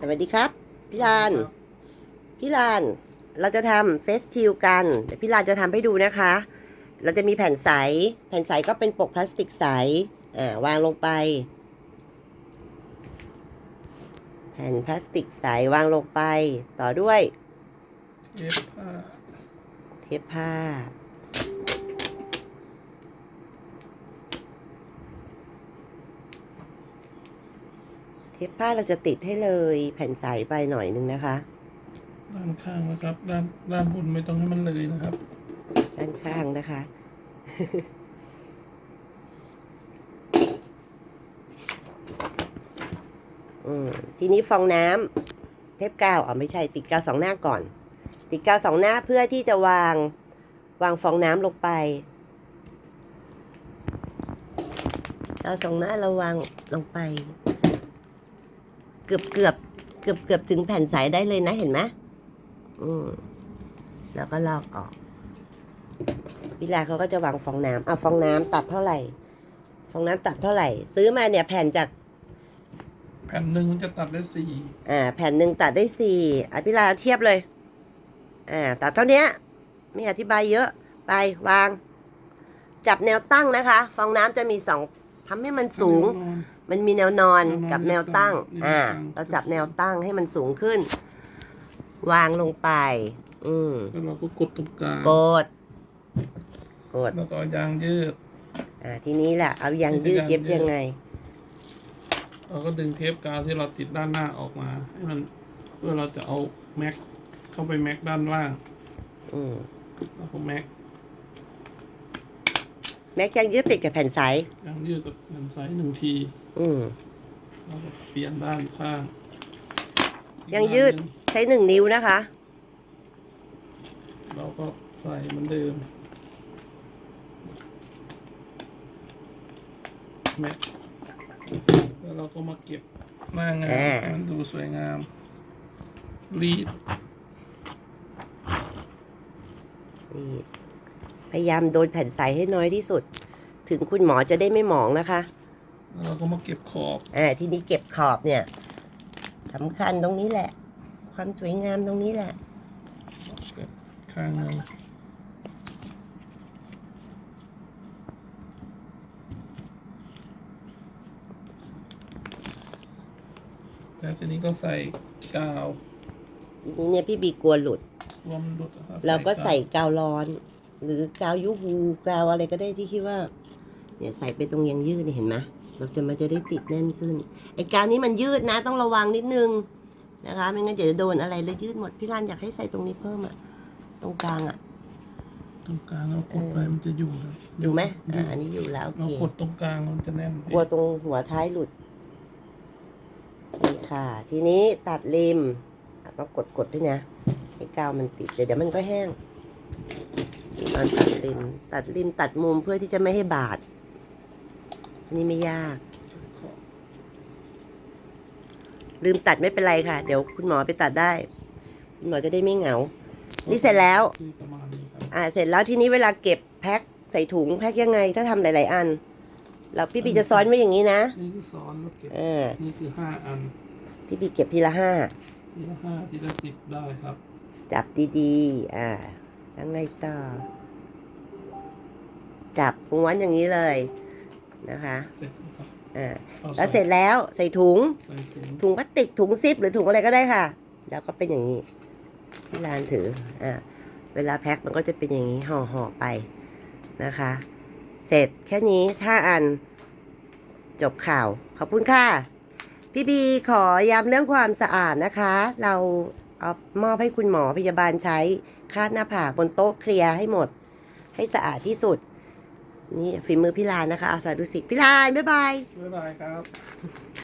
สวัสดีครับ พี่ลานพี่ลานเราจะทำเฟสทิลกันเดี๋ยวพี่ลานจะทำให้ดูนะคะ เราจะมีแผ่นใส แผ่นใสก็เป็นปกพลาสติกใสอ่าวางลงไป แผ่นพลาสติกใสวางลงไป ต่อด้วยเย็บผ้าเทปผ้า เทปผ้าเราจะติดให้เลยแผ่นใสไปหน่อยนึงนะคะ ด้านข้างนะครับด้านด้านบนไม่ต้องให้มันเลยนะครับ ด้านข้างนะคะ อืมทีนี้ฟองน้ำเทปกาวอ๋อไม่ใช่ติดกาวสองหน้าก่อน ติดกาวสองหน้าเพื่อที่จะวางวางฟองน้ำลงไปกาวสองหน้าเราวางลงไป เกือบเกือบเกือบเกือบถึงแผ่นใสได้เลยนะเห็นไหมอืมแล้วก็ลอกออกวิลาเขาก็จะวางฟองน้ำเอาฟองน้ำตัดเท่าไหร่ ฟองน้ำตัดเท่าไหร่ ซื้อมาเนี่ยแผ่นจาก แผ่นหนึ่งมันจะตัดได้สี่อ่า แผ่นหนึ่งตัดได้สี่อะพี่ลาเทียบเลย อ่า ตัดเท่าเนี้ยไม่อธิบายเยอะ ไปวาง จับแนวตั้งนะคะ ฟองน้ำจะมีสองทำให้มันสูง แน่นอน มันมีแนวนอนแนวนอนกับแนวตั้งแนวตั้งอ่าแนวตั้งเราจับแนวตั้งให้มันสูงขึ้น วางลงไป อืมแล้วเราก็กดตรงกลางกด กด แล้วก็เอายางยืด อ่า ทีนี้แหละเอายางยืดยางยืดเย็บยังไง เราก็ดึงเทปกาวที่เราติดด้านหน้าออกมา ให้มันเพื่อเราจะเอาแม็กเข้าไปแม็กด้านล่าง อืมแล้วก็แม็ก แม็กยังยึดติดกับแผ่นใสยางยืดกับแผ่นไซส์หนึ่งทีอืมแล้วก็เปลี่ยนด้านข้างยังยืดด้านหนึ่งใช้หนึ่งนิ้วนะคะ เราก็ใส่เหมือนเดิมแม็กแล้วเราก็มาเก็บหน้างานอ่า ให้มันดูสวยงาม รีดนี่ พยายามโดนแผ่นใสให้น้อยที่สุด ถึงคุณหมอจะได้ไม่หมองนะคะแล้วเราก็มาเก็บขอบอ่าทีนี้เก็บขอบเนี่ยสำคัญตรงนี้แหละ ความสวยงามตรงนี้แหละ เสร็จข้างหนึงแล้วทีนี้ก็ใส่กาวทีนี้เนี่ยพี่บีกลัวหลุดรวมหลุดนะคบเราก็ใส่กาวกาวร้อน หรือกาวยูฮูกาวอะไรก็ได้ที่คิดว่า เนี่ยใส่ไปตรงยังยืดเนี่ยเห็นไหมเราจะมันจะได้ติดแน่นขึ้น ไอ้กาวนี้มันยืดนะ ต้องระวังนิดนึงนะคะ ไม่งั้นเดี๋ยวจะโดนอะไรเลยยืดหมด พี่รันอยากให้ใส่ตรงนี้เพิ่มอะตรงกลางอะตรงกลางเรากดไปมันจะอยู่แล้วอยู่ไหมอยู่อ่าอันนี้อยู่แล้วโอเราเคกดตรงกลางมันจะแน่นกลัวตรงหัวท้ายหลุดนี่ค่ะ ทีนี้ตัดริมอะต้องกดกดด้วยนะ ให้กาวมันติดเดี๋ยวเดี๋ยวมันก็แห้ง ตอนตัดริม ตัดริมตัดมุมเพื่อที่จะไม่ให้บาด อันนี้ไม่ยาก ลืมตัดไม่เป็นไรค่ะ เดี๋ยวคุณหมอไปตัดได้ คุณหมอจะได้ไม่เหงา นี่เสร็จแล้วคือประมาณนี้ครับอ่า เสร็จแล้วทีนี้เวลาเก็บแพ็คใส่ถุงแพ็คยังไง ถ้าทำหลาย ๆ อันแล้วพี่ปีจะซ้อนไว้อย่างนี้นะ นี่คือซ้อนแล้วเก็บเออนี่คือห้าอัน พี่ปีเก็บทีละห้า ทีละห้าทีละสิบได้ครับ จับดี ๆ อ่าแล้วไงต่อ จับม้วนอย่างนี้เลยนะคะเสร็จแล้วครับอ่าอาแล้วเสร็จแล้วใส่ถุงใส่ถุง ถุงพลาสติกถุงซิปหรือถุงอะไรก็ได้ค่ะ แล้วก็เป็นอย่างนี้ที่ร้านถืออ่าเวลาแพ็คมันก็จะเป็นอย่างนี้ห่อห่อๆไปนะคะ เสร็จแค่นี้ถ้าอันจบข่าว ขอบคุณค่ะ พี่บีขอย้ำเรื่องความสะอาดนะคะ เราเอามอบให้คุณหมอพยาบาลใช้คาดหน้าผากบนโต๊ะเคลียร์ให้หมด ให้สะอาดที่สุด นี่ฝีมือพี่ลานนะคะอาสาดุสิกพี่ลานบ๊ายบาย บ๊ายบายครับ